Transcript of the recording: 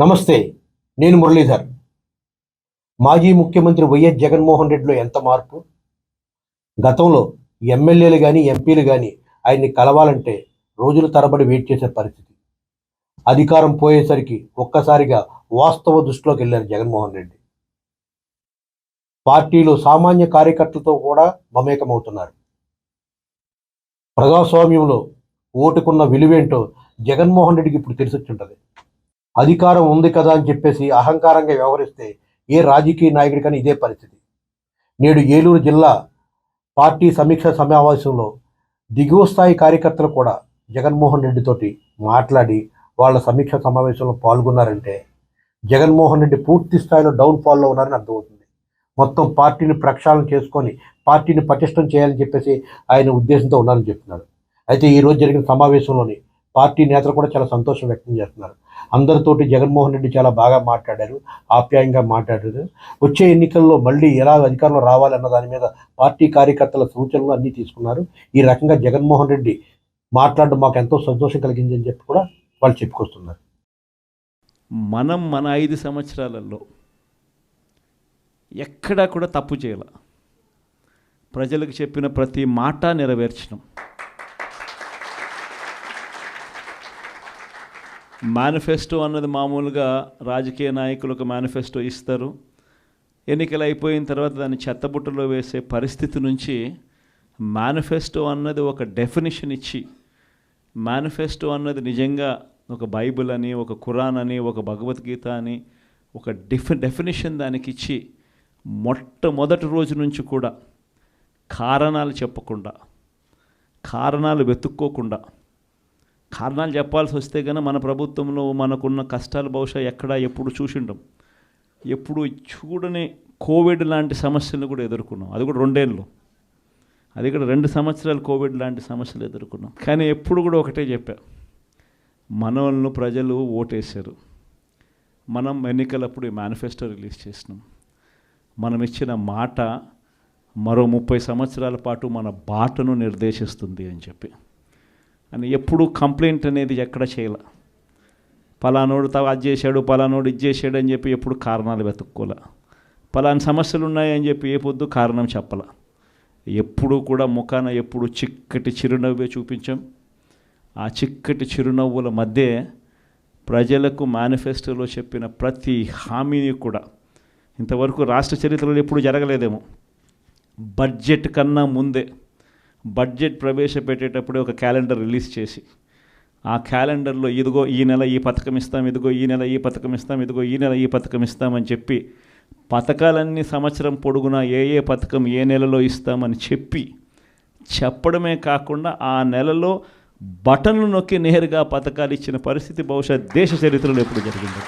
నమస్తే నేను మురళీధర్. మాజీ ముఖ్యమంత్రి వైఎస్ జగన్మోహన్ రెడ్డిలో ఎంత మార్పు? గతంలో ఎమ్మెల్యేలు కానీ ఎంపీలు కానీ ఆయన్ని కలవాలంటే రోజుల తరబడి వెయిట్ చేసే పరిస్థితి. అధికారం పోయేసరికి ఒక్కసారిగా వాస్తవ దృష్టిలోకి వెళ్ళారు జగన్మోహన్ రెడ్డి. పార్టీలో సామాన్య కార్యకర్తలతో కూడా మమేకమవుతున్నారు. ప్రజాస్వామ్యంలో ఓటుకున్న విలువేంటో జగన్మోహన్ రెడ్డికి ఇప్పుడు తెలిసొచ్చుంటుంది. అధికారం ఉంది కదా అని చెప్పేసి అహంకారంగా వ్యవహరిస్తే ఏ రాజకీయ నాయకుడికని ఇదే పరిస్థితి. నేడు ఏలూరు జిల్లా పార్టీ సమీక్ష సమావేశంలో దిగువ స్థాయి కార్యకర్తలు కూడా జగన్మోహన్ రెడ్డితోటి మాట్లాడి వాళ్ళ సమీక్ష సమావేశంలో పాల్గొన్నారంటే జగన్మోహన్ రెడ్డి పూర్తి స్థాయిలో డౌన్ ఫాల్లో ఉన్నారని అర్థమవుతుంది. మొత్తం పార్టీని ప్రక్షాళన చేసుకొని పార్టీని పటిష్టం చేయాలని చెప్పేసి ఆయన ఉద్దేశంతో ఉన్నారని చెప్తున్నారు. అయితే ఈ రోజు జరిగిన సమావేశంలోని పార్టీ నేతలు కూడా చాలా సంతోషం వ్యక్తం చేస్తున్నారు. అందరితోటి జగన్మోహన్ రెడ్డి చాలా బాగా మాట్లాడారు ఆప్యాయంగా మాట్లాడారు. వచ్చే ఎన్నికల్లో మళ్ళీ ఎలా అధికారంలో రావాలన్న దాని మీద పార్టీ కార్యకర్తల సూచనలు అన్నీ తీసుకున్నారు. ఈ రకంగా జగన్మోహన్ రెడ్డి మాట్లాడడం మాకు ఎంతో సంతోషం కలిగిందని చెప్పి కూడా వాళ్ళు చెప్పుకొస్తున్నారు. మనం మన ఐదు సంవత్సరాలలో ఎక్కడా కూడా తప్పు చేయాల. ప్రజలకు చెప్పిన ప్రతి మాట నెరవేర్చడం. మేనిఫెస్టో అన్నది మామూలుగా రాజకీయ నాయకులు ఒక మేనిఫెస్టో ఇస్తారు. ఎన్నికలు అయిపోయిన తర్వాత దాన్ని చెత్తబుట్టలో వేసే పరిస్థితి నుంచి మేనిఫెస్టో అన్నది ఒక డెఫినేషన్ ఇచ్చి మేనిఫెస్టో అన్నది నిజంగా ఒక బైబిల్ అని ఒక ఖురాన్ అని ఒక భగవద్గీత అని ఒక డిఫి డెఫినేషన్ దానికి ఇచ్చి మొట్టమొదటి రోజు నుంచి కూడా కారణాలు చెప్పకుండా కారణాలు వెతుక్కోకుండా కారణాలు చెప్పాల్సి వస్తే కనుక మన ప్రభుత్వంలో మనకున్న కష్టాలు బహుశా ఎక్కడ ఎప్పుడు చూసిండం. ఎప్పుడు చూడని కోవిడ్ లాంటి సమస్యలను కూడా ఎదుర్కొన్నాం. అది కూడా రెండేళ్ళు. అది కూడా రెండు సంవత్సరాలు కోవిడ్ లాంటి సమస్యలు ఎదుర్కొన్నాం. కానీ ఎప్పుడు కూడా ఒకటే చెప్పా. మనల్ని ప్రజలు ఓటేశారు. మనం ఎన్నికలప్పుడు ఈ మేనిఫెస్టో రిలీజ్ చేసినాం. మనం ఇచ్చిన మాట మరో ముప్పై సంవత్సరాల పాటు మన బాటను నిర్దేశిస్తుంది అని చెప్పి. అని ఎప్పుడు కంప్లైంట్ అనేది ఎక్కడ చేయలే. పలానోడు తా అది చేశాడు పలానోడు ఇది చేశాడు అని చెప్పి ఎప్పుడు కారణాలు వెతుక్కోలే. పలాని సమస్యలు ఉన్నాయని చెప్పి ఏ పొద్దు కారణం చెప్పాల. ఎప్పుడు కూడా ముఖాన ఎప్పుడు చిక్కటి చిరునవ్వే చూపించాం. ఆ చిక్కటి చిరునవ్వుల మధ్య ప్రజలకు మేనిఫెస్టోలో చెప్పిన ప్రతి హామీని కూడా ఇంతవరకు రాష్ట్ర చరిత్రలో ఎప్పుడు జరగలేదేమో. బడ్జెట్ కన్నా ముందే బడ్జెట్ ప్రవేశపెట్టేటప్పుడే ఒక క్యాలెండర్ రిలీజ్ చేసి ఆ క్యాలెండర్లో ఇదిగో ఈ నెల ఈ పథకం ఇస్తాం ఇదిగో ఈ నెల ఈ పథకం ఇస్తాం ఇదిగో ఈ నెల ఈ పథకం ఇస్తామని చెప్పి పథకాలన్నీ సంవత్సరం పొడుగునా ఏ ఏ పథకం ఏ నెలలో ఇస్తామని చెప్పి చెప్పడమే కాకుండా ఆ నెలలో బటన్లు నొక్కి నేరుగా పథకాలు ఇచ్చిన పరిస్థితి బహుశా దేశ చరిత్రలో ఎప్పుడు జరిగింది.